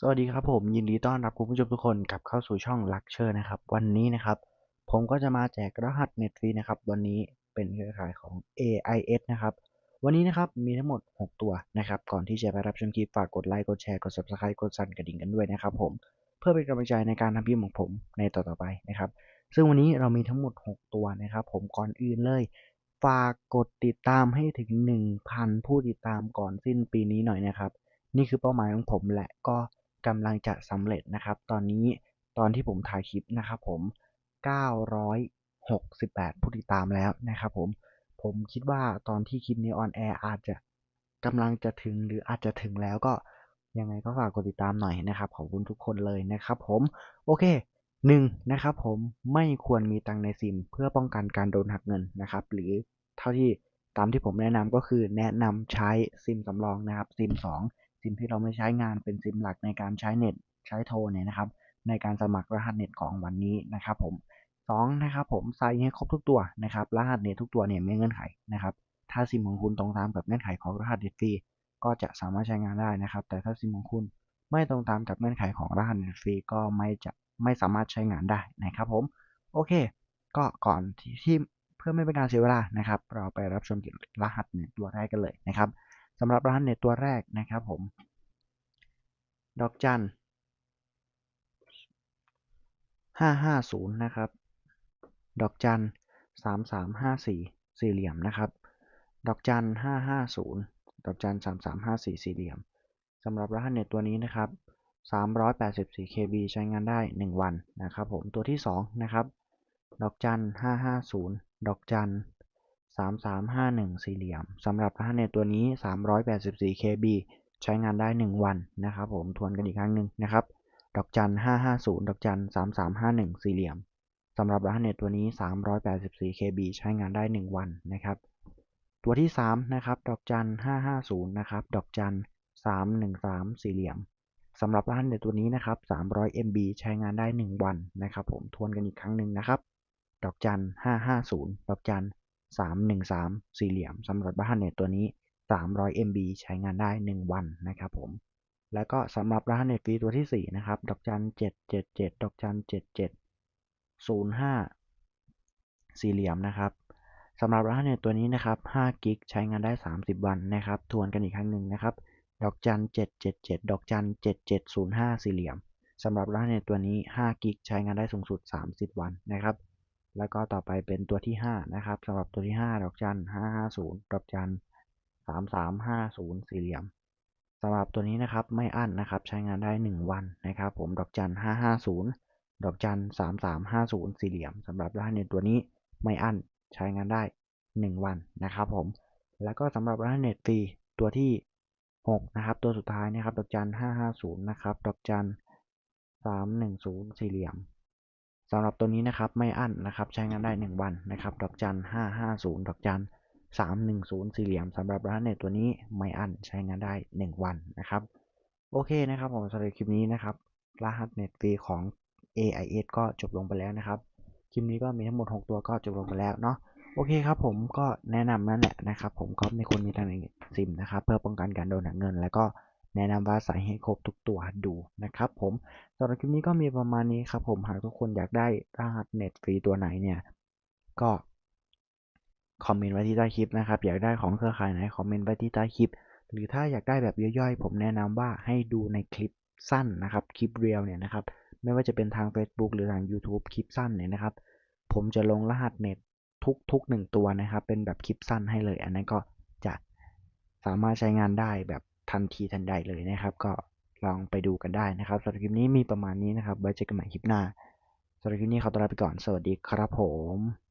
สวัสดีครับผมยินดีต้อนรับคุณผู้ชมทุกคนกลับเข้าสู่ช่องลักเชอร์นะครับ วันนี้นะครับ ผมก็จะมาแจกรหัสเน็ตฟรีนะครับ วันนี้เป็นเครือข่ายของ AIS นะครับ วันนี้นะครับมีทั้งหมด 6 ตัวนะครับ ก่อนที่จะไปรับชมคลิปฝากกดไลค์กดแชร์กด subscribe กดสั่นกระดิ่งกันด้วยนะครับผมเพื่อเป็นกำลังใจในการทำคลิปของผมในต่อๆไปนะครับ ซึ่งวันนี้เรามีทั้งหมด 6 ตัวนะครับ ผมก่อนอื่นเลย ฝากกดติดตามให้ถึง 1,000 ผู้ติดตามก่อนสิ้นปีนี้หน่อยนะครับ นี่คือเป้าหมายของผมและก็ กำลังจะสำเร็จนะครับ ตอนนี้ตอนที่ผมถ่ายคลิปนะครับผม 968 ผู้ติดตามแล้วนะครับผม ผมคิดว่าตอนที่คลิปนี้ออนแอร์อาจจะกำลังจะถึงหรืออาจจะถึงแล้วก็ยังไงก็ฝากกดติดตามหน่อยนะครับ ขอบคุณทุกคนเลยนะครับผม โอเคหนึ่งนะครับผมไม่ควรมีตังในซิม เพื่อป้องกันการโดนหักเงินนะครับ หรือเท่าที่ตามที่ผมแนะนำก็คือแนะนำใช้ซิมสำรองนะครับซิม 2 ซิมที่เราไม่ใช้งานเป็นซิมหลักในการใช้เน็ตใช้โทรเนี่ยนะครับ ในการสมัครรหัสเน็ตของวันนี้นะครับ ผม2นะครับ ผมใส่ให้ครบทุกตัวนะครับ รหัสเน็ตทุกตัวเนี่ยมีเงื่อนไขนะครับ ถ้าซิมของคุณตรงตามกับเงื่อนไขของรหัสเน็ตฟรีก็จะสามารถใช้งานได้นะครับ แต่ถ้าซิมของคุณไม่ตรงตามกับเงื่อนไขของรหัสเน็ตฟรีก็ไม่จะไม่สามารถใช้งานได้นะครับ ผมโอเค ก็ก่อนที่เพื่อไม่เป็นการเสียเวลานะครับ เราไปรับชมเกี่ยวกับรหัสเน็ตตัวแรกกันเลยนะครับ สำหรับรหัสเน็ตตัวแรกนะครับผม ดอกจันห้าห้าศูนย์นะครับ ดอกจันสามสามห้าสี่สี่เหลี่ยมนะครับ ดอกจันห้าห้าศูนย์ดอกจันสามสามห้าสี่สี่เหลี่ยมสำหรับรหัสเน็ตตัวนี้นะครับ384 KB ใช้งานได้ 1 วันนะครับผม ตัวที่ 2 นะครับ ดอกจัน550 ดอกจัน 3351 สี่เหลี่ยมสำหรับรหัสเน็ตตัวนี้ 384 KB ใช้งานได้ 1 วันนะครับผมทวนกันอีกครั้งหนึ่งนะครับ ดอกจัน 550 ดอกจัน 3351 สี่เหลี่ยมสำหรับรหัสเน็ตตัวนี้ 384 KB ใช้งานได้ 1 วันนะครับ ตัวที่ 3 นะครับ ดอกจัน 550 นะครับ ดอกจัน 313 สี่เหลี่ยมสำหรับรหัสเน็ตตัวนี้นะครับ 300 MB ใช้งานได้ 1 วันนะครับ ผมทวนกันอีกครั้งหนึ่งนะครับ ดอกจัน 550 ดอกจัน 313 สี่เหลี่ยมสำหรับรหัสเน็ตตัวนี้ 300 MB ใช้งานได้ 1 วันนะครับผม แล้วก็สำหรับรหัสเน็ตฟรีตัวที่ 4 นะครับ ดอกจัน 777 ดอกจัน 7705 สี่เหลี่ยมนะครับสำหรับรหัสเน็ตตัวนี้นะครับ5กิกใช้งานได้ 30 วันนะครับ ทวนกันอีกครั้งหนึ่งนะครับ ดอกจัน 777 ดอกจัน 7705 สี่เหลี่ยมสำหรับรหัสเน็ตตัวนี้5กิกใช้งานได้สูงสุด 30 วันนะครับ แล้วก็ต่อไปเป็นตัวที่ 5 นะครับสำหรับตัวที่ 5 ดอกจัน 550 ดอกจัน 3350 สี่เหลี่ยมสำหรับตัวนี้นะครับไม่อั้นนะครับใช้งานได้ 1 วันนะครับ ผมดอกจัน 550 ดอกจัน 3350 สี่เหลี่ยมสำหรับรหัสเน็ตตัวนี้ไม่อั้นใช้งานได้ 1 วันนะครับผมแล้วก็สำหรับรหัสเน็ตฟรีตัวที่ 6 นะครับ ตัวสุดท้ายนะครับ ดอกจัน 550 นะครับ ดอกจัน 310 สี่เหลี่ยม สำหรับตัวนี้นะครับไม่อั้นนะครับใช้งานได้ 1 วันนะครับดอกจัน 550 ดอกจัน 310 สี่เหลี่ยมสำหรับรหัสเน็ตตัวนี้ไม่อั้นใช้งานได้ 1 วันนะครับ โอเคนะครับผมสำหรับคลิปนี้นะครับรหัสเน็ตฟรีของ AIS ก็จบลงไปแล้วนะครับ คลิปนี้ก็มีทั้งหมด 6 ตัวก็จบลงไปแล้วเนาะโอเคครับผมก็แนะนำนั่นแหละนะครับ ผมก็ไม่ควรมีตังในซิมนะครับ เพื่อป้องกันการโดนหักเงินแล้วก็ แนะนำว่าใส่ให้ครบทุกตัวดูนะครับผมสำหรับคลิปนี้ก็มีประมาณนี้ครับผมหากทุกคนอยากได้รหัสเน็ตฟรีตัวไหนเนี่ยก็คอมเมนต์ไว้ที่ใต้คลิปนะครับอยากได้ของเครือข่ายไหนคอมเมนต์ไว้ที่ใต้คลิป หรือถ้าอยากได้แบบย่อยๆ ผมแนะนำว่าให้ดูในคลิปสั้นนะครับคลิปเรียวเนี่ยนะครับไม่ว่าจะเป็นทาง Facebook หรือทาง YouTube คลิปสั้นเนี่ยนะครับ ผมจะลงรหัสเน็ตทุกทุกหนึ่งตัวนะครับ เป็นแบบคลิปสั้นให้เลย อันนั้นก็จะสามารถใช้งานได้แบบ ทันทีทันใดเลยนะครับ ก็ลองไปดูกันได้นะครับสำหรับคลิปนี้มีประมาณนี้นะครับไว้เจอกันใหม่คลิปหน้าสำหรับคลิปนี้ขอตัวลาไปก่อนสวัสดีครับผม